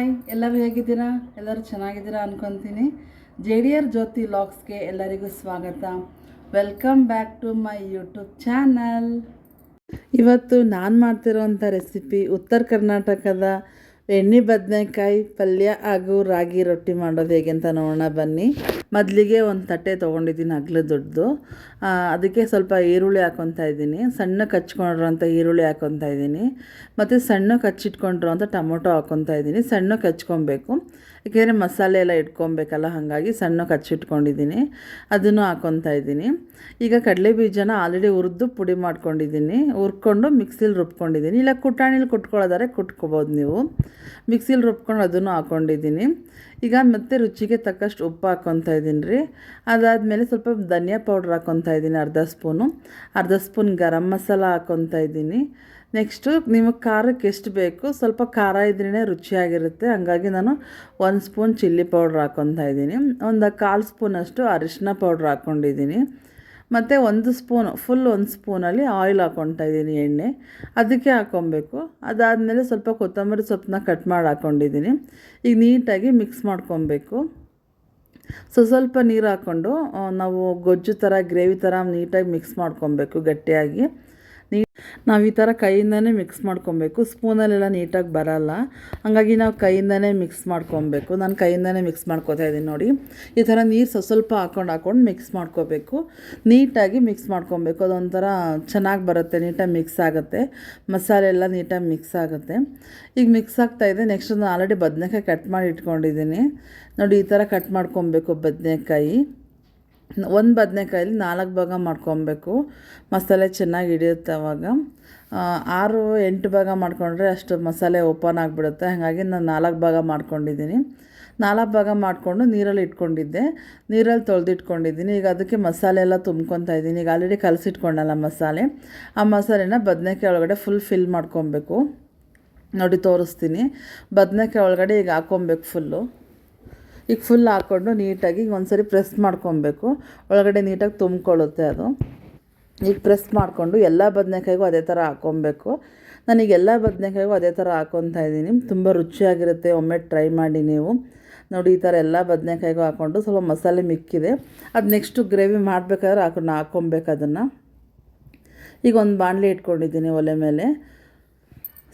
Hi, ಎಲ್ಲರೂ ಹೇಗಿದ್ದೀರಾ? ಎಲ್ಲರೂ ಚೆನ್ನಾಗಿದ್ದೀರಾ ಅನ್ಕೊತೀನಿ. ಜೆ ಡಿ ಆರ್ ಜ್ಯೋತಿ ಲಾಗ್ಸ್ಗೆ ಎಲ್ಲರಿಗೂ ಸ್ವಾಗತ. Welcome back to my YouTube channel. ಇವತ್ತು ನಾನು ಮಾಡ್ತಿರೋಂಥ ರೆಸಿಪಿ ಉತ್ತರ ಕರ್ನಾಟಕದ ಎಣ್ಣೆ, ಬದನೆಕಾಯಿ, ಪಲ್ಯ ಹಾಗೂ ರಾಗಿ ರೊಟ್ಟಿ ಮಾಡೋದು ಹೇಗೆ ಅಂತ ನೋಡೋಣ, ಬನ್ನಿ. ಮೊದಲಿಗೆ ಒಂದು ತಟ್ಟೆ ತೊಗೊಂಡಿದ್ದೀನಿ, ಅಗ್ಲ ದೊಡ್ಡದು. ಅದಕ್ಕೆ ಸ್ವಲ್ಪ ಈರುಳ್ಳಿ ಹಾಕೊತಾ ಇದ್ದೀನಿ. ಸಣ್ಣ ಕಚ್ಕೊಂಡಿರೋಂಥ ಈರುಳ್ಳಿ ಹಾಕೊತಾ ಇದ್ದೀನಿ. ಮತ್ತು ಸಣ್ಣಕ್ಕೆ ಅಂತ ಟೊಮೊಟೊ ಹಾಕೊತ ಇದ್ದೀನಿ. ಸಣ್ಣ ಕಚ್ಕೊಬೇಕು. ಯಾಕೆಂದರೆ ಮಸಾಲೆ ಎಲ್ಲ ಇಟ್ಕೊಬೇಕಲ್ಲ, ಹಾಗಾಗಿ ಸಣ್ಣ ಕಚ್ಚಿಟ್ಕೊಂಡಿದ್ದೀನಿ. ಅದನ್ನು ಹಾಕೊತಾ ಇದ್ದೀನಿ. ಈಗ ಕಡಲೆ ಬೀಜನ ಆಲ್ರೆಡಿ ಹುರಿದು ಪುಡಿ ಮಾಡ್ಕೊಂಡಿದ್ದೀನಿ. ಹುರ್ಕೊಂಡು ಮಿಕ್ಸಿಲಿ ರುಬ್ಕೊಂಡಿದ್ದೀನಿ. ಇಲ್ಲ, ಕುಟಾಣಿಲಿ ಕುಟ್ಕೊಳ್ಳೋದಾರೆ ಕುಟ್ಕೋಬೋದು ನೀವು. ಮಿಕ್ಸಿಲಿ ರುಬ್ಕೊಂಡು ಅದನ್ನು ಹಾಕ್ಕೊಂಡಿದ್ದೀನಿ ಈಗ ಮತ್ತೆ ರುಚಿಗೆ ತಕ್ಕಷ್ಟು ಉಪ್ಪು ಹಾಕ್ಕೊತಾ ಇದ್ದೀನಿ ರೀ. ಅದಾದಮೇಲೆ ಸ್ವಲ್ಪ ಧನಿಯಾ ಪೌಡ್ರ್ ಹಾಕ್ಕೊತಾ ಇದ್ದೀನಿ, ಅರ್ಧ ಸ್ಪೂನು. ಅರ್ಧ ಸ್ಪೂನ್ ಗರಂ ಮಸಾಲ ಹಾಕ್ಕೊತಾ ಇದ್ದೀನಿ. ನೆಕ್ಸ್ಟು ನಿಮಗೆ ಖಾರಕ್ಕೆ ಎಷ್ಟು ಬೇಕು, ಸ್ವಲ್ಪ ಖಾರ ಇದ್ರೇ ರುಚಿಯಾಗಿರುತ್ತೆ. ಹಂಗಾಗಿ ನಾನು ಒಂದು ಸ್ಪೂನ್ ಚಿಲ್ಲಿ ಪೌಡ್ರ್ ಹಾಕ್ಕೊತಾ ಇದ್ದೀನಿ. ಒಂದು ಕಾಲು ಸ್ಪೂನಷ್ಟು ಅರಿಶಿನ ಪೌಡ್ರ್ ಹಾಕ್ಕೊಂಡಿದ್ದೀನಿ ಮತ್ತು ಒಂದು ಸ್ಪೂನ್ ಫುಲ್ ಒಂದು ಸ್ಪೂನಲ್ಲಿ ಆಯಿಲ್ ಹಾಕ್ಕೊತಾ ಇದ್ದೀನಿ ಎಣ್ಣೆ. ಅದಕ್ಕೆ ಹಾಕ್ಕೊಬೇಕು ಅದಾದಮೇಲೆ ಸ್ವಲ್ಪ ಕೊತ್ತಂಬರಿ ಸೊಪ್ಪನ್ನ ಕಟ್ ಮಾಡಿ ಹಾಕ್ಕೊಂಡಿದ್ದೀನಿ ಈಗ ನೀಟಾಗಿ ಮಿಕ್ಸ್ ಮಾಡ್ಕೊಬೇಕು ಸೊ, ಸ್ವಲ್ಪ ನೀರು ಹಾಕ್ಕೊಂಡು ನಾವು ಗೊಜ್ಜು ಥರ ಗ್ರೇವಿ ಥರ ನೀಟಾಗಿ ಮಿಕ್ಸ್ ಮಾಡ್ಕೊಬೇಕು ಗಟ್ಟಿಯಾಗಿ. ನಾವು ಈ ಥರ ಕೈಯಿಂದನೇ ಮಿಕ್ಸ್ ಮಾಡ್ಕೊಬೇಕು. ಸ್ಪೂನಲ್ಲೆಲ್ಲ ನೀಟಾಗಿ ಬರಲ್ಲ. ಹಾಗಾಗಿ ನಾವು ಕೈಯಿಂದನೇ ಮಿಕ್ಸ್ ಮಾಡ್ಕೊಬೇಕು. ನಾನು ಕೈಯಿಂದನೇ ಮಿಕ್ಸ್ ಮಾಡ್ಕೊತಾ ಇದ್ದೀನಿ ನೋಡಿ. ಈ ಥರ ನೀರು ಸ್ವಲ್ಪ ಸ್ವಲ್ಪ ಹಾಕ್ಕೊಂಡು ಹಾಕ್ಕೊಂಡು ಮಿಕ್ಸ್ ಮಾಡ್ಕೋಬೇಕು. ನೀಟಾಗಿ ಮಿಕ್ಸ್ ಮಾಡ್ಕೊಬೇಕು. ಅದೊಂಥರ ಚೆನ್ನಾಗಿ ಬರುತ್ತೆ ನೀಟಾಗಿ ಮಿಕ್ಸ್ ಆಗುತ್ತೆ. ಮಸಾಲೆ ಎಲ್ಲ ನೀಟಾಗಿ ಮಿಕ್ಸ್ ಆಗುತ್ತೆ. ಈಗ ಮಿಕ್ಸ್ ಆಗ್ತಾಯಿದೆ ನೆಕ್ಸ್ಟ್ ನಾನು ಆಲ್ರೆಡಿ ಬದನೆಕಾಯಿ ಕಟ್ ಮಾಡಿ ಇಟ್ಕೊಂಡಿದ್ದೀನಿ. ನೋಡಿ ಈ ಥರ ಕಟ್ ಮಾಡ್ಕೊಬೇಕು ಬದನೆಕಾಯಿ. ಒಂದು ಬದನೆಕಾಯಲ್ಲಿ ನಾಲ್ಕು ಭಾಗ ಮಾಡ್ಕೊಬೇಕು. ಮಸಾಲೆ ಚೆನ್ನಾಗಿ ಹಿಡಿಯುತ್ತೆ ಅವಾಗ. ಆರು, ಎಂಟು ಭಾಗ ಮಾಡ್ಕೊಂಡ್ರೆ ಅಷ್ಟು ಮಸಾಲೆ ಓಪನ್ ಆಗಿಬಿಡುತ್ತೆ. ಹಾಗಾಗಿ ನಾನು ನಾಲ್ಕು ಭಾಗ ಮಾಡ್ಕೊಂಡಿದ್ದೀನಿ. ನಾಲ್ಕು ಭಾಗ ಮಾಡಿಕೊಂಡು ನೀರಲ್ಲಿ ಇಟ್ಕೊಂಡಿದ್ದೆ. ನೀರಲ್ಲಿ ತೊಳೆದಿಟ್ಕೊಂಡಿದ್ದೀನಿ. ಈಗ ಅದಕ್ಕೆ ಮಸಾಲೆ ಎಲ್ಲ ತುಂಬ್ಕೊತಾ ಇದ್ದೀನಿ. ಈಗ ಆಲ್ರೆಡಿ ಕಲಸಿಟ್ಕೊಂಡಲ್ಲ ಮಸಾಲೆ. ಆ ಮಸಾಲೆನ ಬದನೆಕಾಯಿ ಒಳಗಡೆ ಫುಲ್ ಫಿಲ್ ಮಾಡ್ಕೊಬೇಕು. ನೋಡಿ, ತೋರಿಸ್ತೀನಿ. ಬದನೆಕಾಯಿ ಒಳಗಡೆ ಈಗ ಹಾಕ್ಕೊಬೇಕು ಫುಲ್ಲು ಈಗ ಫುಲ್ ಹಾಕ್ಕೊಂಡು ನೀಟಾಗಿ ಈಗ ಒಂದ್ಸರಿ ಪ್ರೆಸ್ ಮಾಡ್ಕೊಬೇಕು. ಒಳಗಡೆ ನೀಟಾಗಿ ತುಂಬಿಕೊಳ್ಳುತ್ತೆ ಅದು. ಈಗ ಪ್ರೆಸ್ ಮಾಡಿಕೊಂಡು ಎಲ್ಲ ಬದನೆಕಾಯಿಗೂ ಅದೇ ಥರ ಹಾಕ್ಕೊಬೇಕು ನನಗೆ ಎಲ್ಲ ಬದನೆಕಾಯಿಗೂ ಅದೇ ಥರ ಹಾಕ್ಕೊತಾ ಇದ್ದೀನಿ. ತುಂಬ ರುಚಿಯಾಗಿರುತ್ತೆ. ಒಮ್ಮೆ ಟ್ರೈ ಮಾಡಿ ನೀವು. ನೋಡಿ, ಈ ಥರ ಎಲ್ಲ ಬದನೆಕಾಯಿಗೂ ಹಾಕ್ಕೊಂಡು ಸ್ವಲ್ಪ ಮಸಾಲೆ ಮಿಕ್ಕಿದೆ. ಅದು ನೆಕ್ಸ್ಟು ಗ್ರೇವಿ ಮಾಡಬೇಕಾದ್ರೆ ಹಾಕೊಂಡು ಹಾಕ್ಕೊಬೇಕು ಅದನ್ನು. ಈಗ ಒಂದು ಬಾಣಲೆ ಇಟ್ಕೊಂಡಿದ್ದೀನಿ ಒಲೆ ಮೇಲೆ.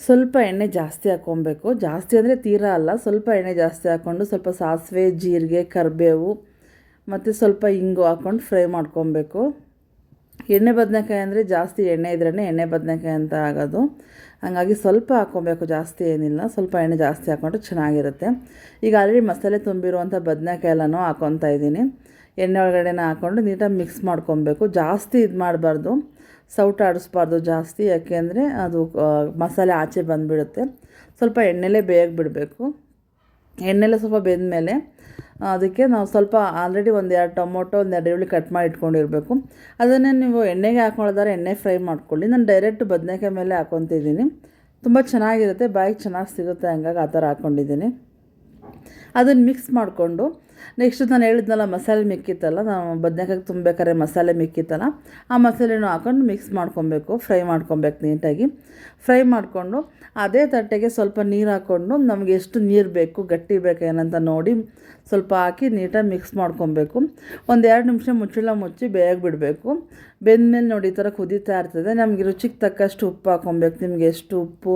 ಸ್ವಲ್ಪ ಎಣ್ಣೆ ಜಾಸ್ತಿ ಹಾಕ್ಕೊಬೇಕು ಜಾಸ್ತಿ ಅಂದರೆ ತೀರಾ ಅಲ್ಲ, ಸ್ವಲ್ಪ ಎಣ್ಣೆ ಜಾಸ್ತಿ ಹಾಕ್ಕೊಂಡು ಸ್ವಲ್ಪ ಸಾಸಿವೆ, ಜೀರಿಗೆ, ಕರಿಬೇವು ಮತ್ತು ಸ್ವಲ್ಪ ಇಂಗು ಹಾಕ್ಕೊಂಡು ಫ್ರೈ ಮಾಡ್ಕೊಬೇಕು. ಎಣ್ಣೆ ಬದನೆಕಾಯಿ ಅಂದರೆ ಜಾಸ್ತಿ ಎಣ್ಣೆ ಇದ್ರೇ ಎಣ್ಣೆ ಬದನೆಕಾಯಿ ಅಂತ ಆಗೋದು. ಹಾಗಾಗಿ ಸ್ವಲ್ಪ ಹಾಕ್ಕೊಬೇಕು ಜಾಸ್ತಿ ಏನಿಲ್ಲ. ಸ್ವಲ್ಪ ಎಣ್ಣೆ ಜಾಸ್ತಿ ಹಾಕ್ಕೊಂಡ್ರೆ ಚೆನ್ನಾಗಿರುತ್ತೆ. ಈಗ ಆಲ್ರೆಡಿ ಮಸಾಲೆ ತುಂಬಿರುವಂಥ ಬದನೆಕಾಯಿ ಎಲ್ಲನೂ ಹಾಕ್ಕೊತಾ ಇದ್ದೀನಿ. ಎಣ್ಣೆ ಒಳಗಡೆನ ಹಾಕ್ಕೊಂಡು ನೀಟಾಗಿ ಮಿಕ್ಸ್ ಮಾಡ್ಕೊಬೇಕು. ಜಾಸ್ತಿ ಇದು ಮಾಡಬಾರ್ದು ಸೌಟ್ ಆಡಿಸ್ಬಾರ್ದು ಜಾಸ್ತಿ, ಯಾಕೆಂದರೆ ಅದು ಮಸಾಲೆ ಆಚೆ ಬಂದುಬಿಡುತ್ತೆ. ಸ್ವಲ್ಪ ಎಣ್ಣೆಲೇ ಬೇಗ ಬಿಡಬೇಕು. ಎಣ್ಣೆಲೆ ಸ್ವಲ್ಪ ಬೆಂದಮೇಲೆ, ಅದಕ್ಕೆ ನಾವು ಸ್ವಲ್ಪ ಆಲ್ರೆಡಿ ಒಂದು ಎರಡು ಟೊಮೊಟೊ, ಒಂದು ಎರಡು ಈರುಳ್ಳಿ ಕಟ್ ಮಾಡಿ ಇಟ್ಕೊಂಡಿರಬೇಕು. ಅದನ್ನೇ ನೀವು ಎಣ್ಣೆಗೆ ಹಾಕೊಳ್ಳೋದಾರೆ ಎಣ್ಣೆ ಫ್ರೈ ಮಾಡ್ಕೊಳ್ಳಿ. ನಾನು ಡೈರೆಕ್ಟ್ ಬದನೆಕಾಯಿ ಮೇಲೆ ಹಾಕ್ಕೊತಿದ್ದೀನಿ. ತುಂಬ ಚೆನ್ನಾಗಿರುತ್ತೆ, ಬಾಯಿಗೆ ಚೆನ್ನಾಗಿ ಸಿಗುತ್ತೆ ಹಂಗಾಗಿ ಆ ಥರ ಹಾಕ್ಕೊಂಡಿದ್ದೀನಿ. ಅದನ್ನು ಮಿಕ್ಸ್ ಮಾಡಿಕೊಂಡು ನೆಕ್ಸ್ಟ್ ನಾನು ಹೇಳಿದ್ನಲ್ಲ ಮಸಾಲೆ ಮಿಕ್ಕಿತ್ತಲ್ಲ, ನಾನು ಬದನೆಕಾಯಿ ತುಂಬಬೇಕಾದ್ರೆ ಮಸಾಲೆ ಮಿಕ್ಕಿತ್ತಲ್ಲ, ಆ ಮಸಾಲೆನೂ ಹಾಕೊಂಡು ಮಿಕ್ಸ್ ಮಾಡ್ಕೊಬೇಕು ಫ್ರೈ ಮಾಡ್ಕೊಬೇಕು ನೀಟಾಗಿ. ಫ್ರೈ ಮಾಡಿಕೊಂಡು ಅದೇ ತಟ್ಟೆಗೆ ಸ್ವಲ್ಪ ನೀರು ಹಾಕ್ಕೊಂಡು ನಮಗೆ ಎಷ್ಟು ನೀರು ಬೇಕು, ಗಟ್ಟಿ ಬೇಕೇನಂತ ನೋಡಿ ಸ್ವಲ್ಪ ಹಾಕಿ ನೀಟಾಗಿ ಮಿಕ್ಸ್ ಮಾಡ್ಕೊಬೇಕು. ಒಂದು ಎರಡು ನಿಮಿಷ ಮುಚ್ಚಳ ಮುಚ್ಚಿ ಬೇಗ ಬಿಡಬೇಕು. ಬೆಂದ ಮೇಲೆ ನೋಡಿ ಈ ಥರ ಕುದೀತಾ ಇರ್ತದೆ. ನಮಗೆ ರುಚಿಗೆ ತಕ್ಕಷ್ಟು ಉಪ್ಪು ಹಾಕ್ಕೊಬೇಕು ನಿಮಗೆ ಎಷ್ಟು ಉಪ್ಪು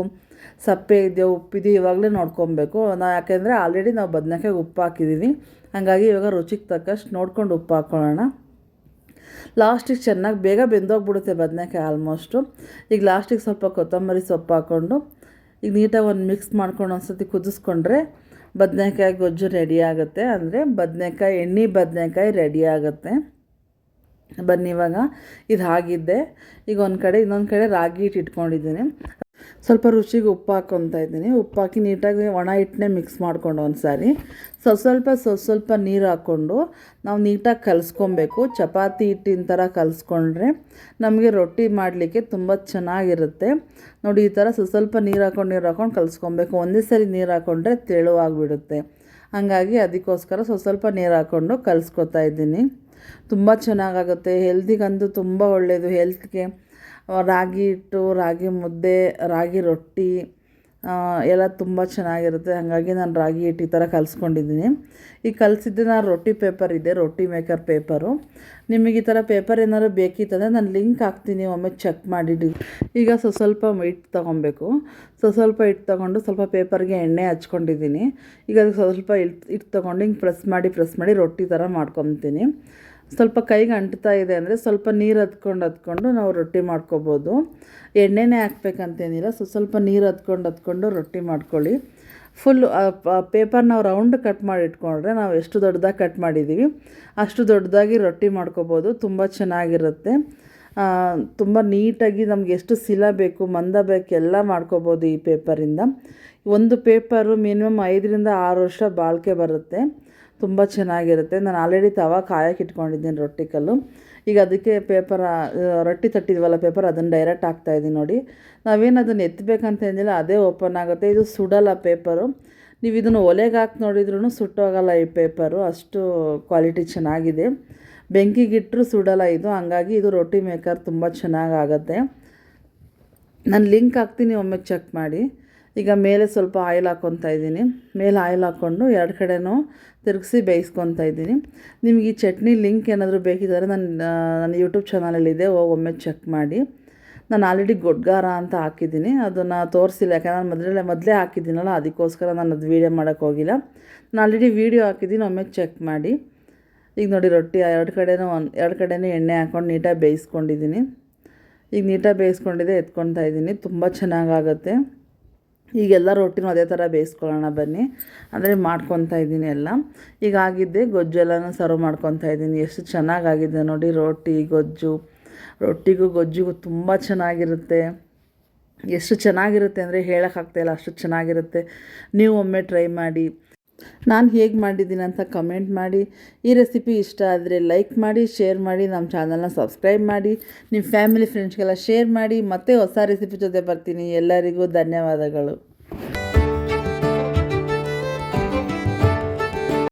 ಸಪ್ಪೆ ಇದೆಯೋ ಉಪ್ಪಿದೆಯೋ ಇವಾಗಲೇ ನೋಡ್ಕೊಬೇಕು. ನಾ ಯಾಕೆಂದರೆ ಆಲ್ರೆಡಿ ನಾವು ಬದನೇಕಾಯಿ ಉಪ್ಪು ಹಾಕಿದ್ದೀವಿ ಹಾಗಾಗಿ ಇವಾಗ ರುಚಿಗೆ ತಕ್ಕಷ್ಟು ನೋಡ್ಕೊಂಡು ಉಪ್ಪು ಹಾಕ್ಕೊಳ್ಳೋಣ ಲಾಸ್ಟಿಗೆ ಚೆನ್ನಾಗಿ ಬೇಗ ಬೆಂದೋಗ್ಬಿಡುತ್ತೆ ಬದನೆಕಾಯಿ ಆಲ್ಮೋಸ್ಟು ಈಗ ಲಾಸ್ಟಿಗೆ ಸ್ವಲ್ಪ ಕೊತ್ತಂಬರಿ ಸೊಪ್ಪು ಹಾಕ್ಕೊಂಡು ಈಗ ನೀಟಾಗಿ ಒಂದು ಮಿಕ್ಸ್ ಮಾಡ್ಕೊಂಡು ಒಂದು ಸತಿ ಕುದಿಸ್ಕೊಂಡ್ರೆ ಬದನೆಕಾಯಿ ಗೊಜ್ಜು ರೆಡಿ ಆಗುತ್ತೆ. ಅಂದರೆ ಬದನೆಕಾಯಿ, ಎಣ್ಣೆ ಬದನೆಕಾಯಿ ರೆಡಿ ಆಗುತ್ತೆ. ಬನ್ನಿ ಇವಾಗ, ಇದು ಹಾಗಿದ್ದೆ. ಈಗ ಒಂದು ಕಡೆ, ಇನ್ನೊಂದು ಕಡೆ ರಾಗಿ ಹಿಟ್ಟು ಇಟ್ಕೊಂಡಿದ್ದೀನಿ. ಸ್ವಲ್ಪ ರುಚಿಗೆ ಉಪ್ಪು ಹಾಕ್ಕೊತಾ ಇದ್ದೀನಿ. ಉಪ್ಪು ಹಾಕಿ ನೀಟಾಗಿ ಒಣ ಹಿಟ್ಟನ್ನೇ ಮಿಕ್ಸ್ ಮಾಡ್ಕೊಂಡು ಒಂದು ಸಾರಿ ಸ್ವಲ್ಪ ಸ್ವಲ್ಪ ಸ್ವಲ್ಪ ಸ್ವಲ್ಪ ನೀರು ಹಾಕ್ಕೊಂಡು ನಾವು ನೀಟಾಗಿ ಕಲಿಸ್ಕೊಬೇಕು. ಚಪಾತಿ ಹಿಟ್ಟಿನ ಥರ ಕಲಿಸ್ಕೊಂಡ್ರೆ ನಮಗೆ ರೊಟ್ಟಿ ಮಾಡಲಿಕ್ಕೆ ತುಂಬ ಚೆನ್ನಾಗಿರುತ್ತೆ. ನೋಡಿ, ಈ ಥರ ಸ್ವಲ್ಪ ಸ್ವಲ್ಪ ನೀರು ಹಾಕ್ಕೊಂಡು ನೀರು ಹಾಕ್ಕೊಂಡು ಕಲಿಸ್ಕೊಬೇಕು. ಒಂದೇ ಸರಿ ನೀರು ಹಾಕ್ಕೊಂಡ್ರೆ ತೆಳುವಾಗಿಬಿಡುತ್ತೆ ಹಾಗಾಗಿ ಅದಕ್ಕೋಸ್ಕರ ಸ್ವಲ್ಪ ಸ್ವಲ್ಪ ನೀರು ಹಾಕ್ಕೊಂಡು ಕಲಿಸ್ಕೊತಾ ಇದ್ದೀನಿ. ತುಂಬ ಚೆನ್ನಾಗಾಗುತ್ತೆ. ಹೆಲ್ದಿಗಂತೂ ತುಂಬ ಒಳ್ಳೆಯದು ಹೆಲ್ತ್ಗೆ ರಾಗಿ ಹಿಟ್ಟು, ರಾಗಿ ಮುದ್ದೆ, ರಾಗಿ ರೊಟ್ಟಿ ಎಲ್ಲ ತುಂಬ ಚೆನ್ನಾಗಿರುತ್ತೆ. ಹಾಗಾಗಿ ನಾನು ರಾಗಿ ಹಿಟ್ಟು ಈ ಥರ ಕಲಿಸ್ಕೊಂಡಿದ್ದೀನಿ. ಈ ಕಲಿಸಿದ್ದು ನಾನು ರೊಟ್ಟಿ ಪೇಪರ್ ಇದೆ, ರೊಟ್ಟಿ ಮೇಕರ್ ಪೇಪರು ನಿಮಗೆ ಈ ಥರ ಪೇಪರ್ ಏನಾದ್ರು ಬೇಕಿತ್ತಂದರೆ ನಾನು ಲಿಂಕ್ ಹಾಕ್ತೀನಿ, ಒಮ್ಮೆ ಚೆಕ್ ಮಾಡಿ ಈಗ ಸ್ವಲ್ಪ ಸ್ವಲ್ಪ ಹಿಟ್ಟು ತೊಗೊಬೇಕು. ಸೊ, ಸ್ವಲ್ಪ ಹಿಟ್ಟು ತೊಗೊಂಡು ಸ್ವಲ್ಪ ಪೇಪರ್ಗೆ ಎಣ್ಣೆ ಹಚ್ಕೊಂಡಿದ್ದೀನಿ. ಈಗ ಅದಕ್ಕೆ ಸ್ವಲ್ಪ ಹಿಟ್ಟು ಹಿಟ್ಟು ತೊಗೊಂಡು ಹಿಂಗೆ ಪ್ರೆಸ್ ಮಾಡಿ ಪ್ರೆಸ್ ಮಾಡಿ ರೊಟ್ಟಿ ಥರ ಮಾಡ್ಕೊತೀನಿ. ಸ್ವಲ್ಪ ಕೈಗೆ ಅಂಟ್ತಾ ಇದೆ ಅಂದರೆ ಸ್ವಲ್ಪ ನೀರು ಹತ್ಕೊಂಡು ಹತ್ಕೊಂಡು ನಾವು ರೊಟ್ಟಿ ಮಾಡ್ಕೊಬೋದು. ಎಣ್ಣೆನೇ ಹಾಕ್ಬೇಕಂತೇನಿಲ್ಲ, ಸೊ ಸ್ವಲ್ಪ ನೀರು ಹತ್ಕೊಂಡು ಹತ್ಕೊಂಡು ರೊಟ್ಟಿ ಮಾಡ್ಕೊಳ್ಳಿ. ಫುಲ್ ಪೇಪರ್ ನಾವು ರೌಂಡ್ ಕಟ್ ಮಾಡಿ ಇಟ್ಕೊಂಡ್ರೆ ನಾವು ಎಷ್ಟು ದೊಡ್ಡದಾಗಿ ಕಟ್ ಮಾಡಿದ್ದೀವಿ ಅಷ್ಟು ದೊಡ್ಡದಾಗಿ ರೊಟ್ಟಿ ಮಾಡ್ಕೊಬೋದು, ತುಂಬ ಚೆನ್ನಾಗಿರುತ್ತೆ. ತುಂಬ ನೀಟಾಗಿ ನಮ್ಗೆ ಎಷ್ಟು ಸಿಲ ಬೇಕು, ಮಂದ ಬೇಕು, ಎಲ್ಲ ಮಾಡ್ಕೋಬೋದು ಈ ಪೇಪರಿಂದ ಒಂದು ಪೇಪರು ಮಿನಿಮಮ್ ಐದರಿಂದ ಆರು ವರ್ಷ ಬಾಳಿಕೆ ಬರುತ್ತೆ. ತುಂಬ ಚೆನ್ನಾಗಿರುತ್ತೆ. ನಾನು ಆಲ್ರೆಡಿ ತವ ಕಾಯಕ್ಕೆ ಇಟ್ಕೊಂಡಿದ್ದೀನಿ ರೊಟ್ಟಿ ಕಲ್ಲು. ಈಗ ಅದಕ್ಕೆ ಪೇಪರ್ ರೊಟ್ಟಿ ತಟ್ಟಿದ್ವಲ್ಲ ಪೇಪರ್, ಅದನ್ನು ಡೈರೆಕ್ಟ್ ಹಾಕ್ತಾಯಿದ್ದೀನಿ ನೋಡಿ. ನಾವೇನು ಅದನ್ನು ಎತ್ತಬೇಕಂತ ಏನಿಲ್ಲ, ಅದೇ ಓಪನ್ ಆಗುತ್ತೆ. ಇದು ಸುಡಲ್ಲ ಪೇಪರು. ನೀವು ಇದನ್ನು ಒಲೆಗೆ ಹಾಕಿ ನೋಡಿದ್ರೂ ಸುಟ್ಟೋಗಲ್ಲ ಈ ಪೇಪರು. ಅಷ್ಟು ಕ್ವಾಲಿಟಿ ಚೆನ್ನಾಗಿದೆ. ಬೆಂಕಿಗಿಟ್ಟರು ಸುಡಲ್ಲ ಇದು. ಹಂಗಾಗಿ ಇದು ರೊಟ್ಟಿ ಮೇಕರ್ ತುಂಬ ಚೆನ್ನಾಗಾಗತ್ತೆ ನಾನು ಲಿಂಕ್ ಹಾಕ್ತೀನಿ, ಒಮ್ಮೆ ಚೆಕ್ ಮಾಡಿ. ಈಗ ಮೇಲೆ ಸ್ವಲ್ಪ ಆಯಿಲ್ ಹಾಕ್ಕೊತಾ ಇದ್ದೀನಿ. ಮೇಲೆ ಆಯಿಲ್ ಹಾಕ್ಕೊಂಡು ಎರಡು ಕಡೆನೂ ತಿರುಗಿಸಿ ಬೇಯಿಸ್ಕೊತಾ ಇದ್ದೀನಿ. ನಿಮಗೆ ಈ ಚಟ್ನಿ ಲಿಂಕ್ ಏನಾದರೂ ಬೇಕಿದ್ದಾರೆ ನನ್ನ ನನ್ನ ಯೂಟ್ಯೂಬ್ ಚಾನಲಲ್ಲಿದೆ ಒಮ್ಮೆ ಚೆಕ್ ಮಾಡಿ. ನಾನು ಆಲ್ರೆಡಿ ಗೊಡ್ಗಾರ ಅಂತ ಹಾಕಿದ್ದೀನಿ. ಅದನ್ನು ತೋರಿಸಿಲ್ಲ, ಯಾಕಂದ್ರೆ ನಾನು ಮೊದಲೇ ಮೊದಲೇ ಹಾಕಿದ್ದೀನಲ್ಲ, ಅದಕ್ಕೋಸ್ಕರ ನಾನು ಅದು ವೀಡಿಯೋ ಮಾಡೋಕ್ಕೆ ಹೋಗಿಲ್ಲ. ನಾನು ಆಲ್ರೆಡಿ ವೀಡಿಯೋ ಹಾಕಿದ್ದೀನಿ, ಒಮ್ಮೆ ಚೆಕ್ ಮಾಡಿ. ಈಗ ನೋಡಿ ರೊಟ್ಟಿ, ಎರಡು ಕಡೆನೂ ಒಂದು ಎರಡು ಕಡೆನೂ ಎಣ್ಣೆ ಹಾಕ್ಕೊಂಡು ನೀಟಾಗಿ ಬೇಯಿಸ್ಕೊಂಡಿದ್ದೀನಿ. ಈಗ ನೀಟಾಗಿ ಬೇಯಿಸ್ಕೊಂಡಿದ್ದೆ, ಎತ್ಕೊತಾ ಇದ್ದೀನಿ. ತುಂಬ ಚೆನ್ನಾಗಾಗುತ್ತೆ. ಈಗೆಲ್ಲ ರೊಟ್ಟಿನೂ ಅದೇ ಥರ ಬೇಯಿಸ್ಕೊಳ್ಳೋಣ ಬನ್ನಿ. ಅಂದರೆ ಮಾಡ್ಕೊತಾ ಇದ್ದೀನಿ ಎಲ್ಲ. ಈಗ ಆಗಿದ್ದೆ ಗೊಜ್ಜು ಎಲ್ಲನೂ ಸರ್ವ್ ಮಾಡ್ಕೊತಾ ಇದ್ದೀನಿ. ಎಷ್ಟು ಚೆನ್ನಾಗಾಗಿದೆ ನೋಡಿ ರೊಟ್ಟಿ ಗೊಜ್ಜು. ರೊಟ್ಟಿಗೂ ಗೊಜ್ಜಿಗೂ ತುಂಬ ಚೆನ್ನಾಗಿರುತ್ತೆ. ಎಷ್ಟು ಚೆನ್ನಾಗಿರುತ್ತೆ ಅಂದರೆ ಹೇಳೋಕ್ಕಾಗ್ತಾಯಿಲ್ಲ ಅಷ್ಟು ಚೆನ್ನಾಗಿರುತ್ತೆ. ನೀವು ಒಮ್ಮೆ ಟ್ರೈ ಮಾಡಿ. ನಾನು ಹೇಗೆ ಮಾಡಿದ್ದೀನಿ ಅಂತ ಕಮೆಂಟ್ ಮಾಡಿ. ಈ ರೆಸಿಪಿ ಇಷ್ಟ ಆದರೆ ಲೈಕ್ ಮಾಡಿ ಶೇರ್ ಮಾಡಿ ನಮ್ಮ ಚಾನಲ್ನ ಸಬ್ಸ್ಕ್ರೈಬ್ ಮಾಡಿ. ನಿಮ್ಮ ಫ್ಯಾಮಿಲಿ ಫ್ರೆಂಡ್ಸ್ಗೆಲ್ಲ ಶೇರ್ ಮಾಡಿ. ಮತ್ತೆ ಹೊಸ ರೆಸಿಪಿ ಜೊತೆ ಬರ್ತೀನಿ. ಎಲ್ಲರಿಗೂ ಧನ್ಯವಾದಗಳು.